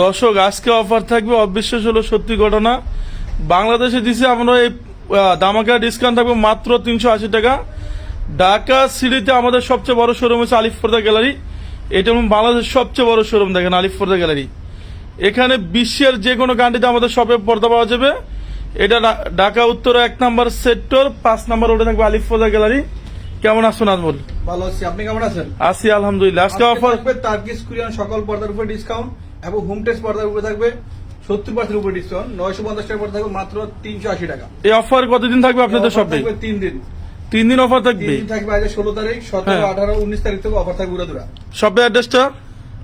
দর্শক আজকে অফার থাকবে অবিশ্বাস হলো সত্যি ঘটনা। বাংলাদেশে দিছে আমরা এই দামাকা ডিসকাউন্ট থাকবে মাত্র তিনশো আশি টাকা। ঢাকা সিটিতে আমাদের সবচেয়ে বড় শোরুম হচ্ছে আলিফ ফোর্দা গ্যালারি। এটা বাংলাদেশের সবচেয়ে বড় শোরুম দেখেন আলিফ ফোর্দা গ্যালারি। এখানে বিশ্বের যে কোনো কান্ট্রিতে আমাদের শপে পর্দা পাওয়া যাবে। এটা ঢাকা উত্তর এক নম্বর সেক্টর পাঁচ নম্বর ওটা থাকবে আলিফ ফোর্দা গ্যালারি। কেমন আসুন আজমল? ভালো আছি আপনি কেমন আছেন? আসি আলহামদুলিল্লাহ। আজকে অফার তার্কিস কুরিয়ান সকল পর্দার উপরে ডিসকাউন্ট এবং হোম টেস্ট পর্দার উপরে থাকবে সত্তর পার্সেন্ট উপরে ডিসকাউন্ট নয়শো পঞ্চাশ টাকার পর্দা থাকবে মাত্র তিনশো আশি টাকা। এই অফার কতদিন থাকবে আপনাদের Offer থাকবে তিন দিন। তিন দিন অফার তিন থাকবে? দিন থাকবে আজ ষোলো তারিখ সতেরো হ্যাঁ। আঠারো উনিশ তারিখ থেকে অফার থাকবে উড়াদুরা। শপের অ্যাড্রেসটা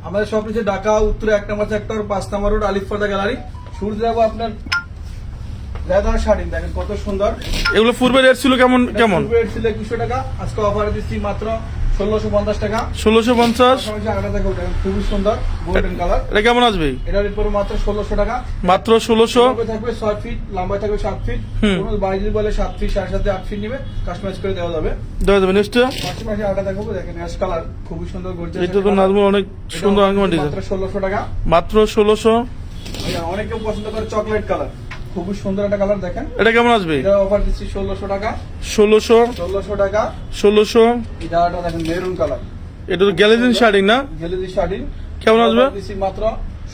আমাদের সব নিচে ঢাকা উত্তরে এক নম্বর সেক্টর পাঁচ নম্বর রোড আলিফ পর্দা গ্যালারি শুরু যাব আপনার লেদার শাড়ি দেখেন কত সুন্দর। এগুলো পূর্বে রেট ছিল কেমন কেমন? রেট ছিল একুশশো টাকা আজকে অফার দিচ্ছি মাত্র ষোলোশো পঞ্চাশ টাকা। ষোলোশো পঞ্চাশ। খুবই সুন্দর গোল্ডেন কালার এটা কেমন আসবে? এটার পরে মাত্র ষোলোশো টাকা। মাত্র ষোলোশো। থাকবে ছয় ফিট থাকবে সাত ফিট। কোনো বলে সাত ফিট সাড়ে সাথে আট ফিট নিবে কাস্টমাইজ করে দেওয়া যাবে। দেওয়া যাবে নেক্সটটা পাশাপাশি আরেকটা দেখাবো দেখেন অ্যাশ কালার খুবই সুন্দর গর্জিয়াস এটা তো নাজমুল অনেক সুন্দর আঙ্গমান ডিজাইন মাত্র ষোলোশো টাকা। মাত্র ষোলোশো। অনেকে পছন্দ করে চকলেট কালার খুবই সুন্দর একটা কালার দেখেন। এটা কেমন আসবে? এটা অফার দিচ্ছি ষোলোশো টাকা। ষোলোশো? ষোলোশো টাকা। ষোলোশো? এটা দেখেন মেরুন কালার। এটা তো শাড়ি না? গেলেদি শাড়ি। কেমন আসবে? দিচ্ছি মাত্র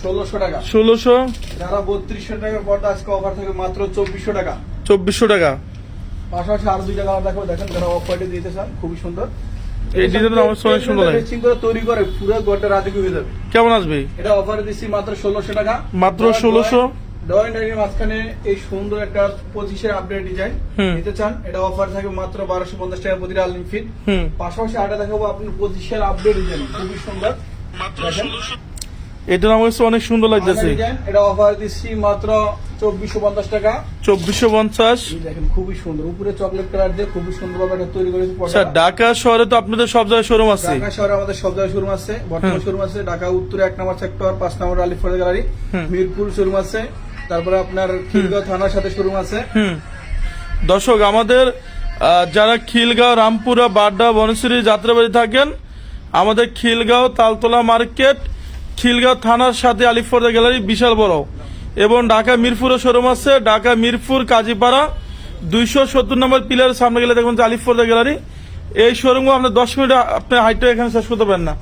ষোলোশো টাকা। ষোলোশো? যারা বত্রিশশো টাকার পর্দা আজকে অফার থাকবে মাত্র চব্বিশশো টাকা। চব্বিশশো টাকা? পাশাপাশি আরও দুইটা কালার দেখো দেখেন যারা অফ হোয়াইটে দিতে চান খুবই সুন্দর। এই ডিজাইনটা আমার সুন্দর লাগে। ম্যাচিং করে তৈরি করে পুরো গোটা রাতে হয়ে যাবে। কেমন আসবে? এটা অফারে দিচ্ছি মাত্র ষোলোশো টাকা। মাত্র 1600 ডয়েন ডাইনের মাঝখানে এই সুন্দর একটা পঁচিশের আপডেট ডিজাইন নিতে চান এটা অফার থাকবে মাত্র বারোশো পঞ্চাশ টাকা প্রতিটা আলিম ফিট। পাশাপাশি আটা দেখাবো আপনি পঁচিশের আপডেট ডিজাইন খুবই সুন্দর। এটা আমার কাছে অনেক সুন্দর লাগতেছে। এটা অফার দিচ্ছি মাত্র চব্বিশশো পঞ্চাশ টাকা। চব্বিশশো পঞ্চাশ। দেখেন খুবই সুন্দর। উপরে চকলেট কালার দিয়ে খুবই সুন্দর ভাবে এটা তৈরি করেছে স্যার ঢাকা শহরে তো আপনাদের সব জায়গায় শোরুম আছে। ঢাকা শহরে আমাদের সব জায়গায় শোরুম আছে। বর্তমান শোরুম আছে। ঢাকা উত্তরে এক নম্বর সেক্টর পাঁচ নম্বর আলিফর গ্যালারি। মিরপুর শোরুম আছে। তারপরে আপনার খিলগাঁও থানার সাথে শোরুম আছে। হুম। দর্শক আমাদের যারা খিলগাঁও রামপুরা বাড্ডা বনশ্রী যাত্রাবাড়ি থাকেন আমাদের খিলগাঁও তালতলা মার্কেট খিলগাঁও থানার সাথে আলিফর্দা গ্যালারি বিশাল বড়। এবং ঢাকা মিরপুরে শোরুম আছে। ঢাকা মিরপুর কাজীপাড়া দুইশো সত্তর নম্বর পিলারের সামনে গেলে দেখুন যে আলিফর্দা গ্যালারি। এই শোরুমও আপনার দশ মিনিট আপনি হাইটটা এখানে শেষ করতে পারেন না।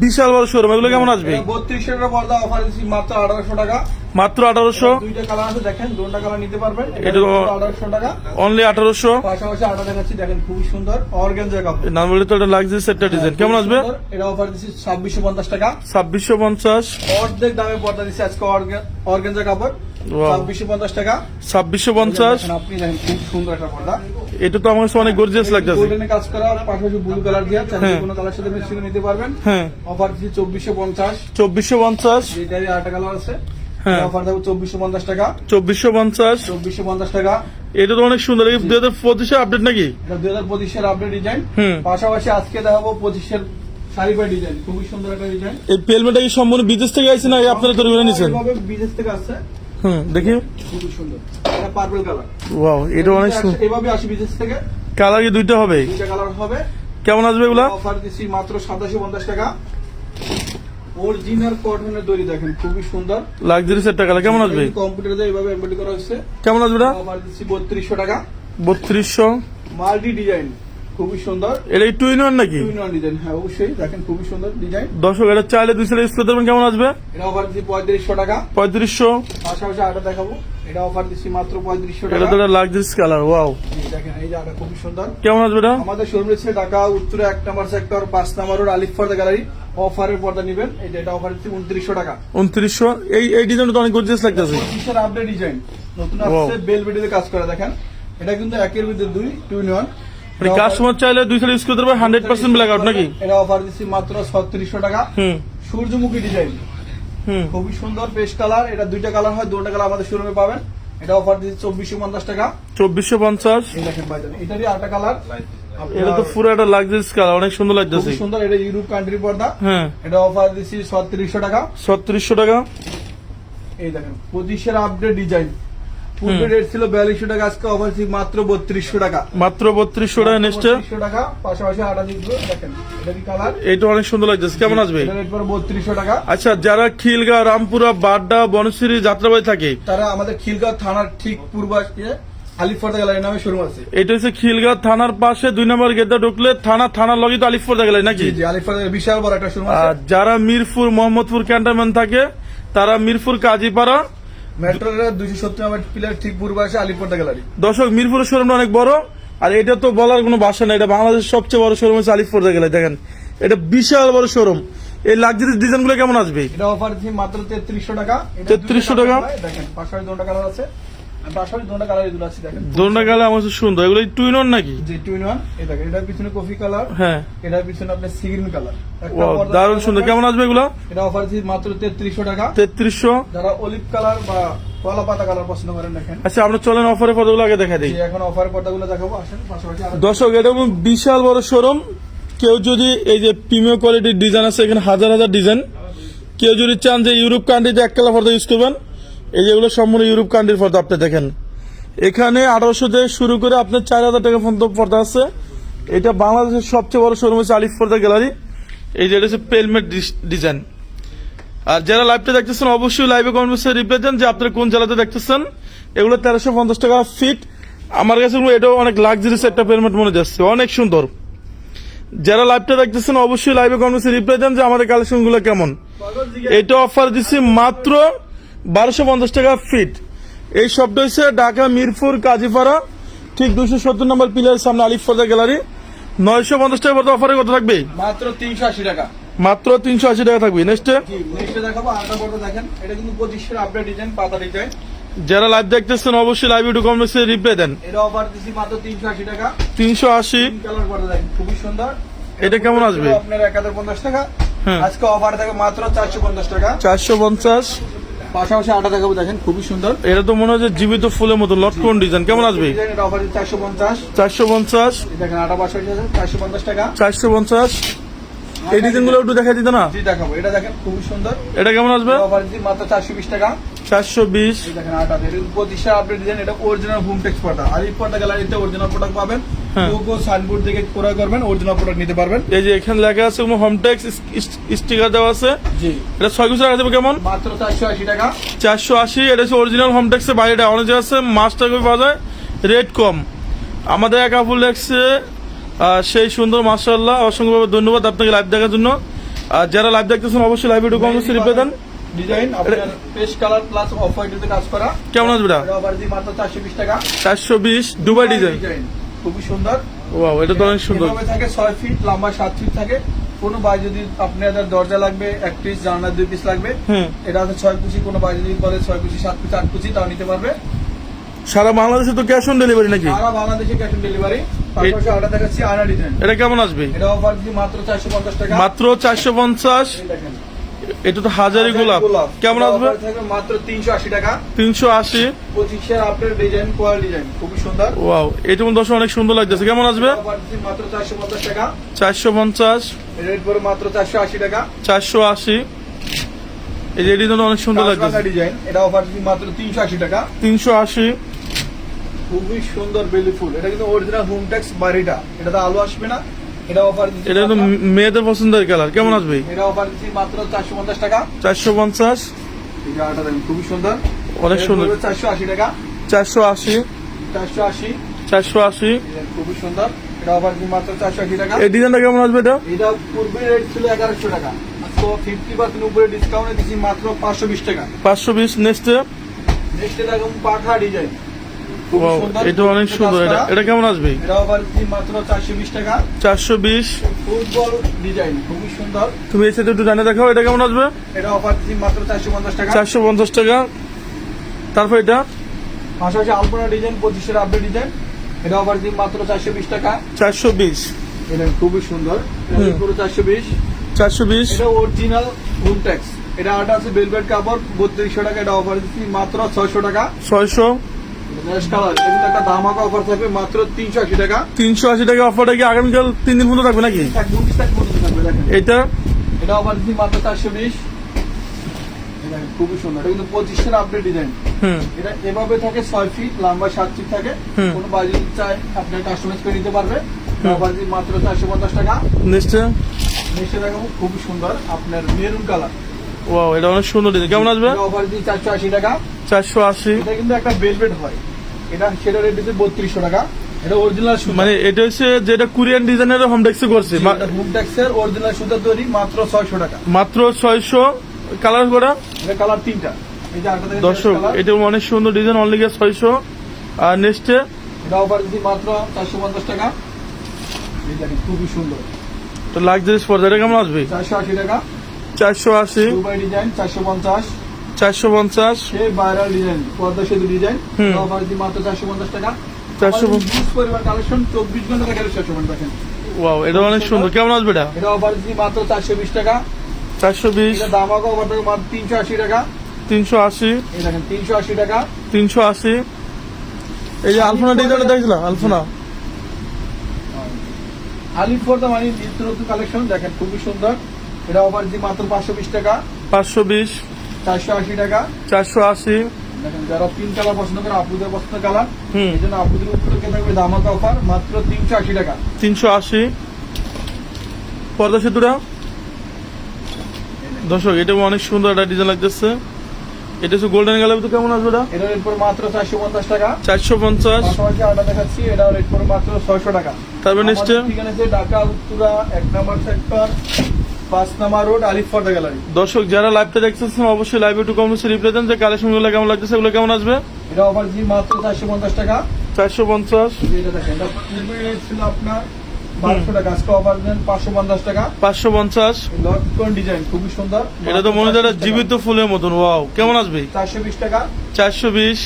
বিশাল বড় শোরুম এগুলো কেমন আসবে? বত্রিশশো টাকা পর্দা অফার দিচ্ছি মাত্র আঠারোশো টাকা। মাত্র আঠারোশো? দুইটা কালার আছে দেখেন দুটা কালার নিতে পারবেন। এটা আঠারোশো টাকা। অনলি আঠারোশো? পাশাপাশি আটা দেখাচ্ছি দেখেন খুবই সুন্দর অর্গেনজার কাপড় নাম বলে তো একটা লাক্সারি সেটটা ডিজাইন কেমন আসবে? এটা অফার দিচ্ছি ছাব্বিশশো পঞ্চাশ টাকা। ছাব্বিশশো পঞ্চাশ। অর্ধেক দামে পর্দা দিচ্ছি আজকে অর্গেনজার কাপড়. ছাব্বিশশো পঞ্চাশ টাকা। ছাব্বিশশো পঞ্চাশ। আপনি দেখেন খুব সুন্দর একটা পর্দা। এটা তো আমার কাছে অনেক গর্জিয়াস লাগতেছে। গোল্ডেনে কাজ করা পাশাপাশি ব্লু কালার দিয়ে চাইলে। কোনো কালার সাথে মিক্স করে নিতে পারবেন। হ্যাঁ। অফার দিচ্ছি চব্বিশশো পঞ্চাশ। চব্বিশশো পঞ্চাশ। যেটারই আটটা কালার আছে। অফার দেবো চব্বিশশো পঞ্চাশ টাকা। চব্বিশশো পঞ্চাশ। চব্বিশশো পঞ্চাশ টাকা। এটা তো অনেক সুন্দর। এই দুই হাজার পঁচিশে আপডেট নাকি? দুই হাজার পঁচিশের আপডেট ডিজাইন পাশাপাশি আজকে দেখাবো পঁচিশের শাড়ি ডিজাইন খুবই সুন্দর একটা ডিজাইন এই পেলমেটা কি সম্পূর্ণ বিদেশ থেকে আইছে না আপনারা তৈরি করে বিদেশ থেকে আসছে। হুম দেখি। খুবই সুন্দর। এটা পার্পল কালার ওয়াও এটা অনেক সুন্দর এভাবে আসি বিদেশ থেকে। কালার কি দুইটা হবে? দুইটা কালার হবে। কেমন আসবে এগুলা? অফার দিচ্ছি মাত্র সাতাশি পঞ্চাশ টাকা। অরিজিনাল কটনের দড়ি দেখেন খুবই সুন্দর। লাক্সারি সেটটা কালার কেমন আসবে? কম্পিউটার দিয়ে এইভাবে এমব্রয়ডারি করা হচ্ছে কেমন আসবে এটা অফার দিচ্ছি বত্রিশশো টাকা। বত্রিশশো। মাল্টি ডিজাইন খুবই সুন্দর। এটা টু ইন ওয়ান নাকি? টু ইন ওয়ান ডিজাইন হ্যাঁ অবশ্যই দেখেন খুবই সুন্দর ডিজাইন দর্শক এটা চাইলে দুই সাইড করতে পারবেন কেমন আসবে? এটা অফার দিচ্ছি পঁয়ত্রিশশো টাকা। পঁয়ত্রিশশো। পাশাপাশি আটা দেখাবো। এটা অফার দিচ্ছি মাত্র পঁয়ত্রিশশো এটা তো লাক্সারিস কালার ওয়াও দেখেন এই যে আটা খুবই সুন্দর। কেমন আসবে এটা? আমাদের শোরুম রয়েছে ঢাকা উত্তরে এক নম্বর সেক্টর পাঁচ নম্বর রোড আলিফ ফর্দা গ্যালারি অফারের পর্দা নিবেন। এই যে এটা অফার দিচ্ছি উনত্রিশশো টাকা। উনত্রিশশো। এই এই ডিজাইনটা তো অনেক গর্জিয়াস লাগতেছে। পঁচিশের আপডেট ডিজাইন নতুন আসছে বেল বেডিতে কাজ করে দেখেন। এটা কিন্তু একের ভিতরে দুই টু ইন ওয়ান মানে কাস্টমার চাইলে দুই সাইড ইউজ করতে পারবে হান্ড্রেড পার্সেন্ট ব্ল্যাক আউট নাকি? এটা অফার দিচ্ছি মাত্র ছত্রিশশো টাকা। হুম। সূর্যমুখী ডিজাইন হুম। খুবই সুন্দর পেস্ট কালার এটা দুইটা কালার হয় দুটা কালার আমাদের শোরুমে পাবেন। এটা অফার দিচ্ছি চব্বিশশো পঞ্চাশ টাকা। চব্বিশশো পঞ্চাশ। এই দেখেন ভাইজান এটারই আরেকটা কালার এটা তো পুরো একটা লাক্সারিস কালার অনেক সুন্দর লাগতেছে। সুন্দর এটা ইউরোপ কান্ট্রি পর্দা। হ্যাঁ। এটা অফার দিচ্ছি ছত্রিশশো টাকা। ছত্রিশশো টাকা। এই দেখেন পঁচিশের আপডেট ডিজাইন পূর্বে রেট ছিল বিয়াল্লিশশো টাকা আজকে অফার মাত্র বত্রিশশো টাকা। মাত্র বত্রিশশো টাকা নেক্সট টাকা পাশাপাশি আটা দেখেন এটা অনেক সুন্দর লাগছে কেমন আসবে? বত্রিশশো টাকা। আচ্ছা যারা খিলগা রামপুরা বাড্ডা বনশ্রী যাত্রাবাড়ি থাকে তারা আমাদের খিলগাঁও থানার ঠিক পূর্ব আলিফর্দা গ্যালারি নামে শোরুম আছে। এটা হচ্ছে খিলগা থানার পাশে দুই নম্বর গেটে ঢুকলে থানা থানার লগে তো আলিফপুর দেখা নাকি? আলিফর্দা বিশাল বড় একটা শোরুম আর যারা মিরপুর মোহাম্মদপুর ক্যান্টনমেন্ট থাকে তারা মিরপুর কাজীপাড়া মেট্রো রেলের দুইশো সত্তর নম্বর পিলার ঠিক পূর্ব আসে আলিফর্দা গ্যালারি দর্শক মিরপুরের শোরুমটা অনেক বড় আর এটা তো বলার কোনো ভাষা না এটা বাংলাদেশের সবচেয়ে বড় শোরুম হচ্ছে আলিফপুর গেলে দেখেন। এটা বিশাল বড় শোরুম এই লাক্সারি ডিজাইনগুলো কেমন আসবে? এটা অফার মাত্র তেত্রিশশো টাকা। তেত্রিশশো টাকা? দেখেন পাঁচশো টাকা আছে। কালার আমার সুন্দর। এগুলো টুইন অন নাকি? যে টু ইন ওয়ান এই দেখেন এটার পিছনে কফি কালার হ্যাঁ। এটার পিছনে আপনার সি গ্রিন কালার দারুণ সুন্দর। কেমন আসবে এগুলো? এটা অফার দিচ্ছি মাত্র তেত্রিশশো টাকা। তেত্রিশশো। যারা অলিভ কালার বা কলা পাতা কালার পছন্দ করেন দেখেন। আচ্ছা আমরা চলেন অফারে পদগুলো আগে দেখা। দিই এখন অফার পর্দাগুলো দেখাবো? আসেন পাশাপাশি দর্শক এটা বিশাল বড় শোরুম কেউ যদি এই যে প্রিমিয়াম কোয়ালিটির ডিজাইন আছে এখানে হাজার হাজার ডিজাইন কেউ যদি চান যে ইউরোপ কান্ট্রিতে এক কালার পর্দা ইউজ করবেন এই যেগুলো সম্পূর্ণ ইউরোপ কান্ট্রির পর্দা আপনি দেখেন। এখানে আঠারোশো থেকে শুরু করে আপনার চার হাজার টাকা পর্যন্ত পর্দা আছে। এটা বাংলাদেশের সবচেয়ে বড় শোরুম হচ্ছে আলিফ পর্দা গ্যালারি। এই যে হচ্ছে পেলমেট ডিজাইন আর যারা লাইভটা দেখতেছেন, অবশ্যই লাইভে কমেন্টসে রিপ্লাই দেন যে আপনারা কোন জেলাতে দেখতেছেন। এগুলো তেরোশো পঞ্চাশ টাকা ফিট আমার কাছে এটাও অনেক লাক্সারিস একটা পেলমেট মনে যাচ্ছে অনেক সুন্দর। যারা লাইভটা দেখতেছেন, অবশ্যই লাইভে কমেন্টসে রিপ্লাই দেন যে আমাদের কালেকশনগুলো কেমন। এটা অফার দিচ্ছি মাত্র বারোশো পঞ্চাশ টাকা ফিট এই শপটা হচ্ছে ঢাকা মিরপুর কাজীপাড়া। ঠিক দুশো সত্তর নম্বর পিলারের সামনে আলিফ ফর্দা গ্যালারি নয়শো পঞ্চাশ টাকা পর্যন্ত অফারে কত থাকবে? মাত্র তিনশো আশি টাকা। মাত্র তিনশো আশি টাকা থাকবে। নেক্সটে যারা লাইভ দেখতেছেন অবশ্যই লাইভ একটু কমেন্টসে রিপ্লাই দেন। এটা অফার দিচ্ছি মাত্র তিনশো আশি টাকা। তিনশো আশি। তিন কালার পর্দা দেখেন খুবই সুন্দর। এটা কেমন আসবে? আপনার এক হাজার পঞ্চাশ টাকা। হ্যাঁ। আজকে অফার থাকে মাত্র চারশো পঞ্চাশ টাকা। চারশো পঞ্চাশ। পাশাপাশি আটা দেখাবো দেখেন খুবই সুন্দর। এটা তো মনে হয় জীবিত ফুলের মতো লটকন ডিজাইন কেমন আসবে? এটা অফার চারশো পঞ্চাশ। চারশো পঞ্চাশ। দেখেন আটা পাশাপাশি চারশো পঞ্চাশ টাকা। চারশো পঞ্চাশ। এই ডিজাইনগুলো একটু দেখা দিত না? জি দেখাবো। এটা দেখেন খুবই সুন্দর। এটা কেমন আসবে? অফার দিচ্ছি মাত্র চারশো বিশ টাকা। চারশো বিশ। এই দেখেন আটা। এটা পঁচিশে আপডেট ডিজাইন এটা অরিজিনাল হোম টেক্স পর্দা। আলিফ পর্দা গ্যালারিতে অরিজিনাল প্রোডাক্ট পাবেন। লোগো সাইনবোর্ড ক্রয় করবেন অরিজিনাল প্রোডাক্ট নিতে পারবেন। এই যে এখানে লেখা আছে স্টিকার দেওয়া আছে। জি। এটা ছয় রাখা কেমন? মাত্র চারশো আশি টাকা। চারশো আশি এটা হচ্ছে অরিজিনাল বাইরেটা অনেক জায়গা আছে মাছটা কমে পাওয়া যায় রেট কম। আমাদের এক সেই সুন্দর মার্শাল্লাহ অসংখ্যভাবে ধন্যবাদ আপনাকে লাইভ দেখার জন্য। আর যারা লাইভ দেখতেছেন অবশ্যই লাইভ একটু কমেন্টস রিপ্লাই দেন। ডিজাইন আপনার paste colour plus off white কাজ করা। কেমন আসবে এটা এটা অফার দিচ্ছি মাত্র চারশো বিশ টাকা। বিশ দুবাই ডিজাইন খুবই সুন্দর। ওয়াও এটা তো অনেক সুন্দর। থাকে ছয় ফিট লম্বা সাত ফিট থাকে। কোনো বাই যদি আপনাদের দরজা লাগবে এক পিস জানলা দুই পিস লাগবে এটা আছে ছয় কুচি কোনো বাই যদি বলে ছয় কুচি সাত কুচি আট কুচি তাও নিতে পারবে। সারা বাংলাদেশে তো ক্যাশ অন ডেলিভারি নাকি? সারা বাংলাদেশে ক্যাশ অন ডেলিভারি এটা কেমন আসবে? এটা অফার মাত্র চারশো পঞ্চাশ টাকা। মাত্র চারশো পঞ্চাশ। এটা তো হাজারি গোলাপ। কেমন আসবে? মাত্র তিনশো আশি টাকা। তিনশো আশি। পঁচিশের আপনার ডিজাইন কোয়াল ডিজাইন খুবই সুন্দর। ওয়াও এটা মধ্যে দর্শক অনেক সুন্দর লাগতেছে। কেমন আসবে? মাত্র চারশো পঞ্চাশ টাকা। চারশো পঞ্চাশ। রেট পরে মাত্র চারশো আশি টাকা। চারশো আশি। এই যে এটি অনেক সুন্দর লাগতেছে। ডিজাইন এটা অফার দিচ্ছি মাত্র তিনশো আশি টাকা। তিনশো আশি। খুবই সুন্দর বেলি ফুল এটা কিন্তু অরিজিনাল হোম ট্যাক্স বাড়িটা। এটাতে আলো আসবে না। এটা অফার দিচ্ছি এটা তো মেয়েদের পছন্দের কালার কেমন আসবে? এটা অফার দিচ্ছি মাত্র চারশো পঞ্চাশ টাকা। চারশো পঞ্চাশ? এই দেখুন খুবই সুন্দর। অনেক সুন্দর। চারশো আশি টাকা। চারশো আশি। চারশো আশি। চারশো আশি। খুবই সুন্দর। এটা অফার দিচ্ছি মাত্র টাকা। এই ডিজাইনটা কেমন আসবে এটা? এটা পূর্বে রেট ছিল টাকা। তো ফিফটি পার্সেন্ট উপরে ডিসকাউন্টে দিচ্ছি মাত্র পাঁচশো বিশ টাকা। পাঁচশো বিশ নেক্সটে নেক্সট দেখুন পাখা ডিজাইন এটা অনেক সুন্দর। এটা এটা কেমন আসবে? চারশো বিশ টাকা? চারশো বিশ? ফুটবল ডিজাইন খুবই সুন্দর। তুমি এই সাথে একটু জানিয়ে দেখাও এটা কেমন আসবে? চারশো পঞ্চাশ টাকা? তারপর এটা? পাশাপাশি আলপনা ডিজাইন পঁচিশের আপডেট ডিজাইন। এটা অফার দিচ্ছি মাত্র চারশো বিশ টাকা? চারশো বিশ। এটা খুবই সুন্দর। পুরো চারশো বিশ। চারশো বিশ। এটা অরিজিনাল হোম ট্যাক্স এটা আটা আছে বেলভেট কাপড় বত্রিশশো টাকা। এটা অফার দিচ্ছি মাত্র ছয়শো টাকা। ছয়শো। তিনশো আশি টাকা। তিনশো আশি টাকা অফারটা কি আগামীকাল তিন দিন মতো থাকবে নাকি? এক মুন্ডিস এক মুন্ডিস থাকবে দেখেন। এটা? এটা অফার দিচ্ছি মাত্র চারশো বিশ। খুবই সুন্দর। এটা কিন্তু পঁচিশের আপডেট ডিজাইন এটা এভাবে থাকে ছয় ফিট লম্বা সাত ফিট থাকে। কোনো বাজি চাই আপনার কাস্টমাইজ করে নিতে পারবে। মাত্র চারশো পঞ্চাশ টাকা। নিশ্চয় নিচে দেখাবো খুবই সুন্দর আপনার মেরুন কালার ওয়াও এটা অনেক সুন্দর ডিজাইন কেমন আসবে? অফার দিয়ে চারশো আশি টাকা। চারশো আশি। এটা কিন্তু একটা বেলভেট হয়। এটা সেটা রেট দিচ্ছে বত্রিশশো টাকা। এটা অরিজিনাল মানে এটা হচ্ছে যেটা কোরিয়ান ডিজাইনের হোম ডেক্সে করছে। মা- হুক ট্যাক্সের অরিজিনাল সুতা তৈরি মাত্র ছয়শো টাকা। মাত্র ছয়শো। কালার করা? এটা কালার তিনটা। দর্শক এটা অনেক সুন্দর ডিজাইন অনলি গিয়ে ছয়শো। আর নেক্সটে এটা অফার দিচ্ছি মাত্র চারশো পঞ্চাশ টাকা। এই দেখেন খুবই সুন্দর। লাক্সারিস পর্দা এটা কেমন আসবে? চারশো আশি টাকা। চারশো আশি। দুবাই ডিজাইন চারশো পঞ্চাশ। চারশো পঞ্চাশ। সেই ভাইরাল ডিজাইন পদ্মা সেতু ডিজাইন অফার মাত্র চারশো পঞ্চাশ টাকা। 450 হিউজ পরিমাণ কালেকশন চব্বিশ ঘণ্টা চারশো দেখেন ওয়াও এটা অনেক সুন্দর। কেমন আসবে এটা? এটা অফার দিচ্ছি মাত্র চারশো বিশ টাকা। চারশো বিশ। দাম অফার থাকে মাত্র তিনশো আশি টাকা। তিনশো আশি। দেখেন তিনশো আশি টাকা। তিনশো আশি। এই যে আলফোনা ডিজাইনটা দেখছিলাম আলফোনা আলিফ ফোর্দা মানে নিত্য নতুন কালেকশন দেখেন খুবই সুন্দর। এটা অফার দিচ্ছি মাত্র পাঁচশো বিশ টাকা। পাঁচশো বিশ। চারশো আশি টাকা। চারশো আশি। যারা তিন কালার পছন্দ করে আপুদের পছন্দ কালার হুম। এই জন্য আপুদের উপলক্ষে থাকবে দামাকা অফার মাত্র তিনশো আশি টাকা। তিনশো আশি। পর্দা সেতুটা? দর্শক এটা অনেক সুন্দর একটা ডিজাইন লাগতেছে। এটা হচ্ছে গোল্ডেন কালার তো কেমন আসবে এটা এটা রেট পর মাত্র চারশো পঞ্চাশ টাকা। চারশো পঞ্চাশ। পাশাপাশি আটা দেখাচ্ছি এটা রেট পর মাত্র ছয়শো টাকা। তারপর আমাদের ঠিকানা আছে ঢাকা উত্তরা এক নম্বর সেক্টর পাঁচ নম্বর রোড আলিফ গ্যালারি। দর্শক যারা লাইভটা দেখতেছেন অবশ্যই লাইভে একটু কমেন্টসে রিপ্লাই দেন। যে কালেকশনগুলো কেমন লাগতেছে এগুলো কেমন আসবে? এটা অফার জি মাত্র চারশো পঞ্চাশ টাকা। চারশো পঞ্চাশ। এটা দেখেন এটা পূর্বে ছিল আপনার বারোশো টাকা আজকে অফার দেন পাঁচশো পঞ্চাশ টাকা। পাঁচশো পঞ্চাশ। লটকন ডিজাইন খুবই সুন্দর। এটা তো মনে হয় জীবিত ফুলের মতন। ওয়াও কেমন আসবে? চারশো বিশ টাকা। চারশো বিশ।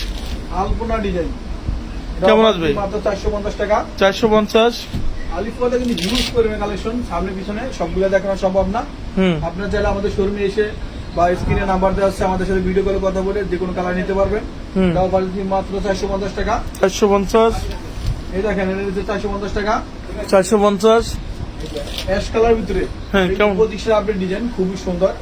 আলপনা ডিজাইন কেমন আসবে? মাত্র চারশো পঞ্চাশ টাকা। চারশো পঞ্চাশ। আলিফ ফর্দা কিন্তু হিউজ পরিমাণ কালেকশন সামনে পিছনে সবগুলো দেখানো সম্ভব না। আপনার চাইলে আমাদের শোরুমে এসে বা স্ক্রিনে নাম্বার দেওয়া আছে আমাদের সাথে ভিডিও কলে কথা বলে যে কোনো কালার নিতে পারবেন। তাও পাচ্ছি মাত্র চারশো পঞ্চাশ টাকা। চারশো পঞ্চাশ। এই দেখেন এটা চারশো পঞ্চাশ টাকা। চারশো পঞ্চাশ। অ্যাশ কালার ভিতরে। হ্যাঁ, কেমন? পঁচিশের আপডেট ডিজাইন খুবই সুন্দর।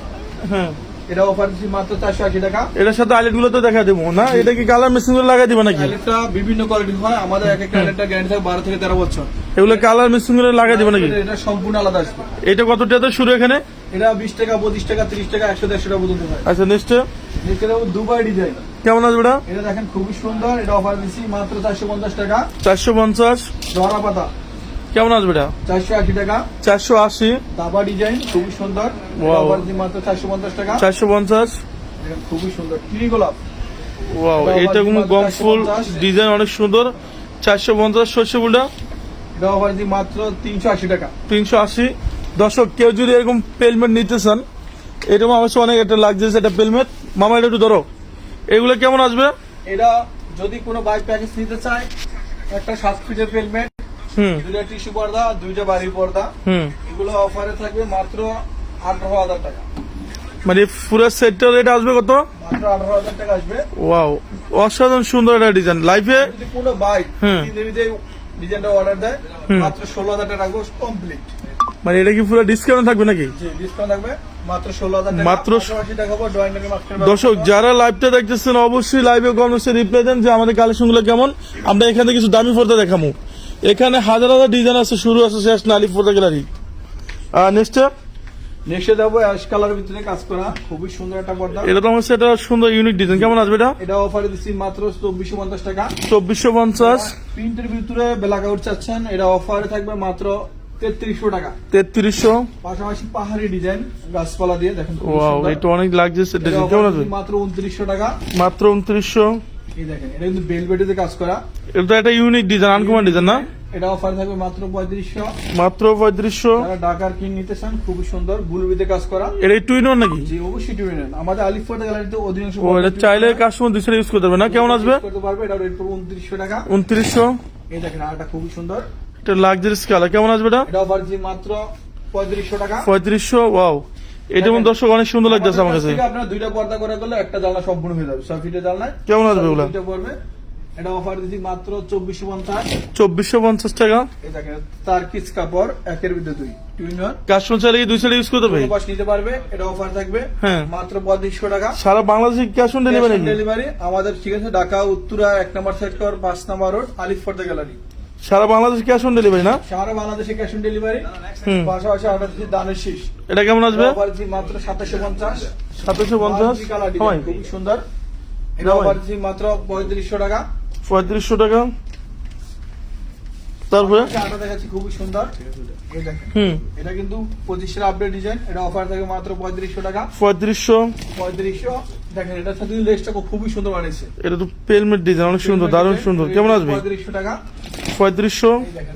হ্যাঁ। এটা অফার দিচ্ছি মাত্র চারশো আশি টাকা। এটার সাথে আইলেটগুলো তো দেখা দেবো না? এটা কি কালার মেশিনগুলো লাগাই দিবে নাকি? আইলেটটা বিভিন্ন কোয়ালিটির হয় আমাদের এক একটা আইলেটটা গ্যারান্টি থাকে বারো থেকে তেরো বছর। এগুলো কালার মেশিনগুলো লাগাই দিবে নাকি? এটা- সম্পূর্ণ আলাদা আসবে। এটা কত টাকা শুরু এখানে? এটা বিশ টাকা পঁচিশ টাকা তিরিশ টাকা একশো দেড়শো টাকা পর্যন্ত হয়। আচ্ছা দেখতে দেবো দুবাই ডিজাইন কেমন আসবে এটা? এটা দেখেন খুবই সুন্দর এটা অফার দিচ্ছি মাত্র চারশো পঞ্চাশ টাকা। চারশো পঞ্চাশ। ধরা পাতা। কেমন আসবে এটা চারশো আশি টাকা। চারশো আশি। দাবা ডিজাইন খুবই সুন্দর। মাত্র চারশো পঞ্চাশ টাকা। চারশো পঞ্চাশ। খুবই সুন্দর। ট্রি গোলাপ। ওয়াও এটা এটা কোনো গম ফুল ডিজাইন অনেক সুন্দর। চারশো পঞ্চাশ শস্য ফুলটা এটা অফার মাত্র তিনশো আশি টাকা। তিনশো আশি। দর্শক কেউ যদি এরকম পেলমেট নিতে চান এরকম অবশ্য অনেক একটা লাগছে একটা পেলমেট। মামা এটা একটু ধরো। এগুলো কেমন আসবে? এটা যদি কোনো বাইক প্যাকেজ নিতে চায় একটা সাত ফিটের হেলমেট হুম দুইটা টিস্যু পর্দা দুইটা বাড়ির পর্দা। এগুলো অফারে থাকবে মাত্র আঠারো হাজার টাকা। মানে পুরো সেটটার রেট আসবে কত? মাত্র আঠারো হাজার টাকা আসবে। ওয়াও অসাধারণ সুন্দর একটা ডিজাইন লাইফে কোনো বাইক ডিজাইনটা অর্ডার দেয় মাত্র ষোলো হাজার টাকা রাখব কমপ্লিট মানে এটা কি পুরো ডিসকাউন্ট থাকবে নাকি? জি ডিসকাউন্ট থাকবে। মাত্র দর্শক যারা লাইভটা দেখতেছেন অবশ্যই লাইভে কমেন্টসে রিপ্লাই দেন যে আমাদের কালেকশনগুলো কেমন। আমরা এখানে কিছু দামি পর্দা দেখাবো এখানে হাজার হাজার ডিজাইন আছে শুরু আছে শেষ নালি পর্দা গ্যালারি নেক্সট নেক্সটে যাব অ্যাশ কালার ভিতরে কাজ করা। খুবই সুন্দর একটা পর্দা। এটা তো আমার সেটা সুন্দর ইউনিক ডিজাইন কেমন আসবে এটা? এটা অফারে দিচ্ছি মাত্র চব্বিশশো পঞ্চাশ টাকা। চব্বিশশো পঞ্চাশ। প্রিন্টের ভিতরে ব্ল্যাক আউট চাচ্ছেন। এটা অফারে থাকবে মাত্র তেত্রিশশো টাকা। তেত্রিশশো। পাশাপাশি পাহাড়ি ডিজাইন গাছপালা দিয়ে দেখেন এটা অনেক লাগছে মাত্র উনত্রিশশো টাকা। মাত্র উনত্রিশশো। এই দেখেন এটা কিন্তু বেলবেটিতে কাজ করা। এটা একটা ইউনিক ডিজাইন আনকমন ডিজাইন না? এটা অফার থাকবে মাত্র পঁয়ত্রিশশো। মাত্র পঁয়ত্রিশশো। যারা ডাকার কিং নিতে চান খুবই সুন্দর গুলবিতে কাজ করা। এটা টুইন নাকি? জি অবশ্যই টুয়ে আমাদের আলিফোর্দা গ্যালারিতে অধিকাংশ ও এটা চাইলে কাস্টমার দুশো ইউজ করতে পারবে না? কেমন আসবে? করতে পারবে এটা রেট পড়বে উনত্রিশশো টাকা। উনত্রিশশো। এই দেখেন আরটা খুবই সুন্দর। এটা লাক্সারিস কালার কেমন আসবে এটা? এটা অফার জি মাত্র পঁয়ত্রিশশো টাকা। পঁয়ত্রিশশো ওয়াও এটা যেমন দর্শক অনেক সুন্দর লাগতেছে আমার কাছে। আপনার দুইটা পর্দা করে একটা জানলা সম্পূর্ণ হয়ে যাবে। জানলায় কেমন আসবে ওগুলা? দুইটা পড়বে। এটা অফার দিচ্ছি মাত্র চব্বিশশো পঞ্চাশ। চব্বিশশো পঞ্চাশ টাকা। দেখেন তার্কিস কাপড় একের ভিতরে দুই। কাস্টমার চাইলে দুই সাইড ইউজ করতে পারি? পাশ নিতে পারবে এটা অফার থাকবে। হ্যাঁ। মাত্র পঁয়ত্রিশশো টাকা। সারা বাংলাদেশে ক্যাশ অন ডেলিভারি ডেলিভারি আমাদের ঠিক আছে ঢাকা উত্তরা এক নম্বর সেক্টর পাঁচ নম্বর রোড আলিফ ফর্দা গ্যালারি সারা বাংলাদেশে ক্যাশ অন ডেলিভারি না? সারা বাংলাদেশে ক্যাশ অন ডেলিভারি। পাশাপাশি অর্ডার দিচ্ছি দানের শীষ। এটা কেমন আসবে? মাত্র সাতাশশো পঞ্চাশ। সাতাশশো পঞ্চাশ? কালার হয়। খুব সুন্দর। এটা দামাই। মাত্র পঁয়ত্রিশশো টাকা। পঁয়ত্রিশশো টাকা। তারপরে? আটা দেখাচ্ছি খুবই সুন্দর। হুম। এটা কিন্তু পঁচিশের আপডেট ডিজাইন এটা অফার থাকে মাত্র পঁয়ত্রিশশো টাকা। পঁয়ত্রিশশো। পঁয়ত্রিশশো। দেখেন এটার সাথে লেসটা খুবই সুন্দর বানিয়েছে। এটা তো পেলমেট ডিজাইন অনেক সুন্দর দারুণ সুন্দর। কেমন আসবে? পঁয়ত্রিশশো টাকা। পঁয়ত্রিশশো।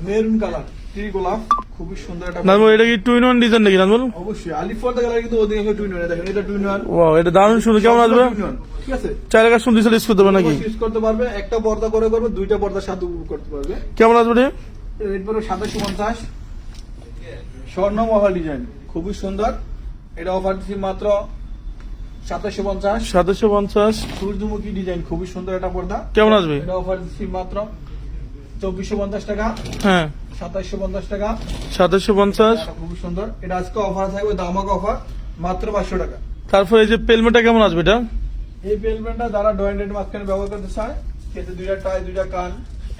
মেরুন কালার ত্রি গোলাপ খুবই সুন্দর একটা নাজমুল এটা কি টু ইন ওয়ান ডিজাইন নাকি নাজমুল? অবশ্যই আলিফ ফর্দা কালার কিন্তু অধিকাংশ টুইন দেখেন এটা টুইন ওয়ান ওয়াও এটা দারুণ সুন্দর কেমন আসবে? ঠিক আছে? চার কাজ দুই ইউজ করতে পারে নাকি? ইউজ করতে পারবে একটা পর্দা করে করবে দুইটা পর্দার সাথে করতে পারবে। কেমন আসবে রে রেট পড়বে সাতাশশো পঞ্চাশ স্বর্ণমহল ডিজাইন খুবই সুন্দর। এটা অফার দিচ্ছি মাত্র সাতাশশো পঞ্চাশ। সাতাশশো পঞ্চাশ। সূর্যমুখী ডিজাইন খুবই সুন্দর একটা পর্দা। কেমন আসবে? এটা অফার দিচ্ছি মাত্র চব্বিশশো পঞ্চাশ টাকা হ্যাঁ। সাতাশশো পঞ্চাশ টাকা। সাতাশশো পঞ্চাশ। খুবই সুন্দর। এটা আজকে অফার থাকবে দামাক অফার মাত্র পাঁচশো টাকা। তারপরে এই যে পেলমেটটা কেমন আসবে এটা? এই পেলমেন্টটা যারা ডয়েন্ডেড মাঝখানে ব্যবহার করতে চায় দুইটা টাই দুইটা কান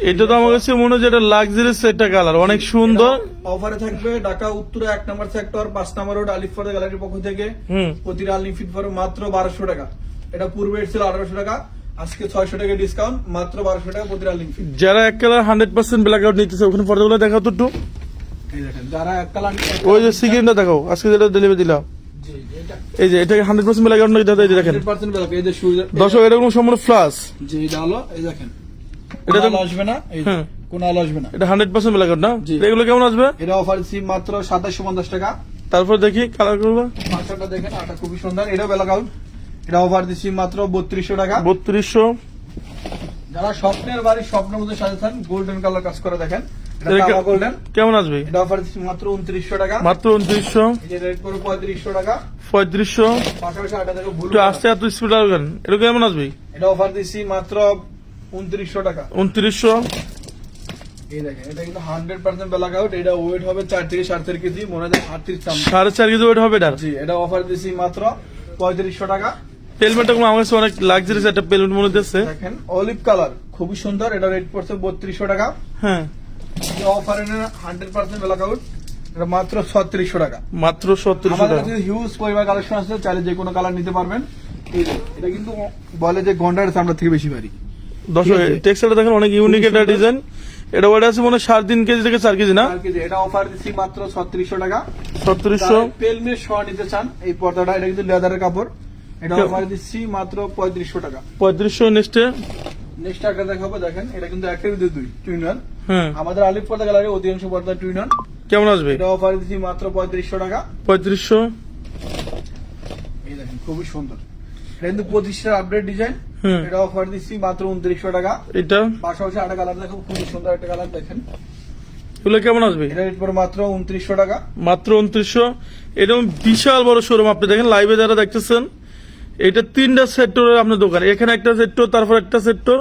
এটা তো আমার কাছে মনে হচ্ছে এটা লাক্সারি সেটটা কালার অনেক সুন্দর। অফারে থাকবে ঢাকা উত্তরা এক নম্বর সেক্টর পাঁচ নম্বর রোড আলিফর গ্যালারির পক্ষ থেকে। হুম। প্রতিটা আনলিমিটেড ফর মাত্র বারোশো টাকা। এটা পূর্বে ছিল আঠারোশো টাকা। আজকে ছয়শো টাকা ডিসকাউন্ট মাত্র টাকা প্রতিটা যারা এক colour hundred percent black out নিতেছে ওখানে পর্দাগুলো দেখাও তো একটু। এই দেখেন যারা এক কালার ওই যে সিকিমটা দেখাও আজকে যেটা ডেলিভারি দিলাম। এই যে এটা হান্ড্রেড পার্সেন্ট ব্ল্যাক আউট নাকি দাদা দেখেন। 100% ব্যাক এই যে শুজ দর্শক এটা কোনো সম্পূর্ণ ফ্লাস জি এটা হলো এই দেখেন। এটা এটা তো- তো আসবে না এই হ্যাঁ। কোন আলো আসবে না। এটা ব্ল্যাক আউট না? এগুলো কেমন আসবে? এটা অফার দিচ্ছি মাত্র সাতাশশো পঞ্চাশ টাকা। তারপর দেখি কালার করব। দেখেন আটা খুবই সুন্দর বেলাক আউট এটা অফার দিচ্ছি মাত্র বত্রিশশো টাকা। বত্রিশশো। যারা স্বপ্নের বাড়ির স্বপ্নের মধ্যে সাজাচ্ছেন গোল্ডেন কালার কাজ করে দেখেন। এটা এটা কেমন আসবে? এটা অফার দিচ্ছি মাত্র উনত্রিশশো টাকা। মাত্র উনত্রিশশো। পঁয়ত্রিশশো টাকা। পঁয়ত্রিশশো। পাশাপাশি আটা থেকে ভুল আসতে এত স্পিড আসবেন এটা কেমন আসবে? এটা অফার দিচ্ছি মাত্র উনত্রিশশো টাকা। উনত্রিশশো। এই দেখেন এটা কিন্তু হান্ড্রেড পার্সেন্ট আউট এটা ওয়েট হবে চার থেকে সাড়ে চার কেজি মনে হয় সাড়ে চার কেজি ওয়েট হবে এটার। জি এটা অফার দিচ্ছি মাত্র পঁয়ত্রিশশো টাকা। পেলমেটটা আমার কাছে অনেক লাক্সারি একটা পেলমেট মনে হচ্ছে দেখেন অলিভ কালার খুবই সুন্দর এটা রেট পড়ছে বত্রিশশো টাকা। হ্যাঁ। Offer hundred percent black out এটা মাত্র ছত্রিশশো টাকা। মাত্র আমাদের টাকা। হিউজ পরিমাণ কালেকশন আছে চাইলে যে কোনো কালার নিতে পারবেন। এটা কিন্তু বলে যে গন্ডার চামড়া থেকে বেশি ভারী আছে। টেক্সটাইলটা দেখেন অনেক ইউনিক একটা ডিজাইন এটা ওটা আছে মনে হয় সাড়ে তিন কেজি থেকে চার কেজি না? এটা অফার দিচ্ছি মাত্র ছত্রিশশো টাকা। সত্তরিশশো পেলমে শ নিতে চান এই পর্দাটা এটা কিন্তু লেদারের কাপড়। এটা অফার দিচ্ছি মাত্র পঁয়ত্রিশশো টাকা। পঁয়ত্রিশশো নেক্সটে? নেক্সট একটা দেখাবো দেখেন এটা কিন্তু একের ভিতরে দুই টুইনার হ্যাঁ। আমাদের পর্দা গ্যালারি অধিকাংশ পর্দা টুইনার কেমন আসবে? এটা অফার দিচ্ছি মাত্র পঁয়ত্রিশশো টাকা। পঁয়ত্রিশশো? এই দেখেন খুবই সুন্দর। এটা কিন্তু পঁচিশটার আপডেট ডিজাইন এটা অফার দিচ্ছি মাত্র উনত্রিশশো টাকা। এটা? পাশাপাশি একটা কালার দেখো খুবই সুন্দর একটা কালার দেখেন। এগুলো কেমন আসবে? এটা মাত্র উনত্রিশশো টাকা। মাত্র উনত্রিশশো। এরকম বিশাল বড় শোরুম আপনি দেখেন লাইভে যারা দেখতেছেন এটা তিনটা সেক্টরের আপনার দোকান। এখানে একটা সেক্টর তারপর একটা সেক্টর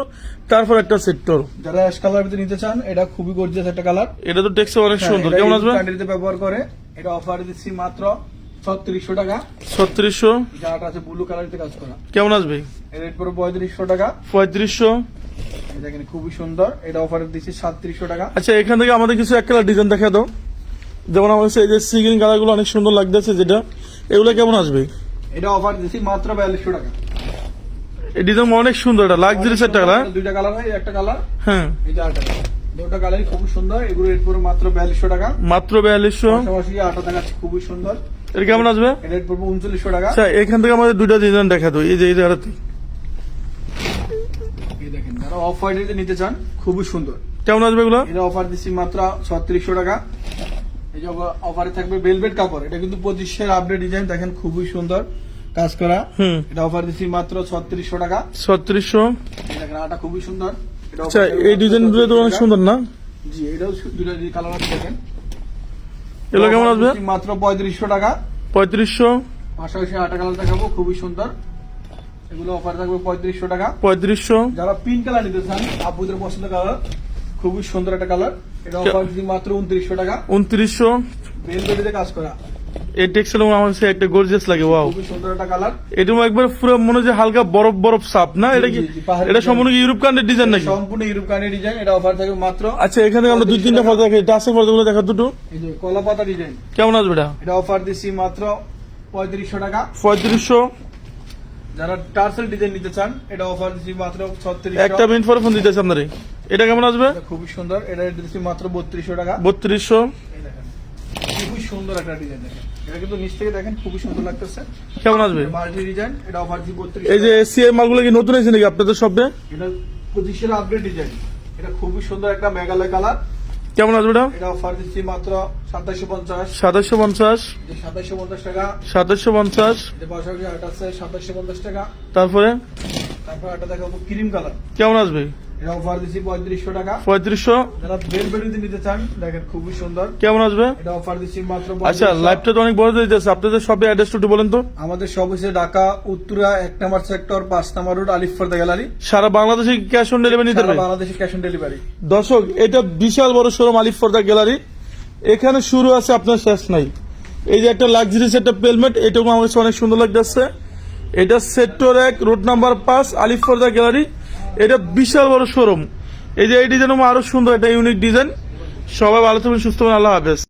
তারপর একটা সেক্টর যারা অ্যাশ কালার ভিতরে নিতে চান এটা খুবই গর্জিয়াস একটা কালার এটা তো টেক্সে অনেক সুন্দর। কেমন আসবে? ক্যান্ডিতে ব্যবহার করে। এটা অফার দিচ্ছি মাত্র ছত্রিশশো টাকা। ছত্রিশশো। যাটা আছে ব্লু কালারিতে কাজ করা। কেমন আসবে? এর রেট পড়ে পঁয়ত্রিশশো টাকা। পঁয়ত্রিশশো। এই দেখেন খুবই সুন্দর। এটা অফার দিচ্ছি সাতত্রিশশো টাকা। আচ্ছা এখান থেকে আমাদের কিছু এক কালার ডিজাইন দেখা দাও। যেমন আমার কাছে এই যে সিগিন কালারগুলো অনেক সুন্দর লাগতেছে যেটা। এগুলো কেমন আসবে? এটা অফার দিচ্ছি মাত্র বিয়াল্লিশশো টাকা। এই ডিজাইন অনেক সুন্দর এটা লাক্সারি সেট টাকা না? দুইটা কালার হয় একটা কালার হ্যাঁ। যে আটটা দুটা কালারই খুব সুন্দর এগুলো রেট পড়বে মাত্র বিয়াল্লিশশো টাকা। মাত্র বিয়াল্লিশশো? পাশাপাশি আটা দেখাচ্ছে খুবই সুন্দর। এটা কেমন আসবে? এর রেট পড়বে উনচল্লিশশো টাকা। আচ্ছা এখান থেকে আমাদের দুইটা ডিজাইন দেখা দাও এই যে এই জায়গাতে এই দেখেন যারা অফ হোয়াইট নিতে চান খুবই সুন্দর। কেমন আসবে এগুলো? এটা অফার দিচ্ছি মাত্র ছত্রিশশো টাকা। এই যে অফারে থাকবে বেলভেট কাপড়। এটা কিন্তু পঁচিশের আপডেট ডিজাইন দেখেন খুবই সুন্দর কাজ করা। এটা অফার দিচ্ছি মাত্র ছত্রিশশো টাকা। ছত্রিশশো। দেখেন আটা খুবই সুন্দর। আচ্ছা এই ডিজাইনগুলো তো অনেক সুন্দর না? জি এটাও দুটো কালার আছে দেখেন। এগুলো কেমন আসবে? মাত্র পঁয়ত্রিশশো টাকা। পঁয়ত্রিশশো। পাশাপাশি আটা কালার দেখাবো খুবই সুন্দর। এগুলো অফার থাকবে পঁয়ত্রিশশো টাকা। পঁয়ত্রিশশো। যারা পিঙ্ক কালার নিতে চান আপুদের পছন্দ কালার খুবই সুন্দর একটা কালার এটা অফার দিচ্ছি মাত্র উনত্রিশশো টাকা। উনত্রিশশো? বেলবেটিতে কাজ করা। এই টেক্সটাইল আমার কাছে একটা গর্জিয়াস লাগে ওয়াও খুবই সুন্দর একটা কালার এটা একবার পুরো মনে হালকা বরফ বরফ সাপ না? এটা কি এটা সম্পূর্ণ ইউরোপ ডিজাইন নাকি? সম্পূর্ণ ইউরোপ ডিজাইন এটা অফার মাত্র। আচ্ছা এখানে আমরা দুই তিনটা ফটো দেখি ডাসের ফটোগুলো দেখা দুটো। এই যে কলা পাতা ডিজাইন কেমন আসবে এটা? এটা অফার মাত্র পঁয়ত্রিশশো টাকা। পঁয়ত্রিশশো। যারা টার্সেল ডিজাইন নিতে চান এটা অফার দিচ্ছি মাত্র ছত্রিশ একটা মিনিট পরে ফোন দিতেছে আপনার। এটা কেমন আসবে? খুবই সুন্দর। এটা দিচ্ছি মাত্র বত্রিশশো টাকা। বত্রিশশো। খুবই সুন্দর একটা ডিজাইন দেখেন। এটা কিন্তু নিচ থেকে দেখেন খুবই সুন্দর লাগতেছে। কেমন আসবে? মাল্টি ডিজাইন এটা অফার দিচ্ছি বত্রিশ এই যে সিএ মালগুলো কি নতুন এসেছে নাকি আপনাদের শপে এটা পঁচিশের আপডেট ডিজাইন এটা খুবই সুন্দর একটা মেঘালয় কালার কেমন আছে ম্যাডাম? এটা অফার দিচ্ছি মাত্র সাতাশশো পঞ্চাশ। সাতাশশো পঞ্চাশ। সাতাশশো পঞ্চাশ টাকা। সাতাশো পঞ্চাশ। পাশাপাশি আট আছে সাতাশশো পঞ্চাশ টাকা। তারপরে? তারপর একটা দেখাবো ক্রিম কালার কেমন আসবে? এটা অফার টাকা। পঁয়ত্রিশশো? যারা বেল বেডিতে নিতে চান দেখেন খুবই সুন্দর। কেমন আসবে? এটা অফার দিচ্ছি মাত্র আচ্ছা 3500 লাইভটা তো অনেক বড় দিতেছে আপনাদের শপে অ্যাড্রেস একটু বলেন তো। আমাদের সব হচ্ছে Dhaka Uttara number sector number road Alif ফর্দা gallery. সারা বাংলাদেশে ক্যাশ অন ডেলিভারি নিতে সারা পারবে? বাংলাদেশে ক্যাশ অন ডেলিভারি দর্শক এটা বিশাল বড় শোরুম আলিফ ফর্দা গ্যালারি। এখানে শুরু আছে আপনার শেষ নাই। এই যে একটা লাক্সারিস একটা পেলমেট এটাও আমার কাছে অনেক সুন্দর লাগতেছে। এটা সেক্টর এক রোড নাম্বার পাঁচ আলিফ ফর্দা গ্যালারি। এটা বিশাল বড় শোরুম এই যে এই ডিজাইন আরও সুন্দর এটা ইউনিক ডিজাইন সবাই ভালো থাকবেন, সুস্থ আল্লাহ হাফেজ।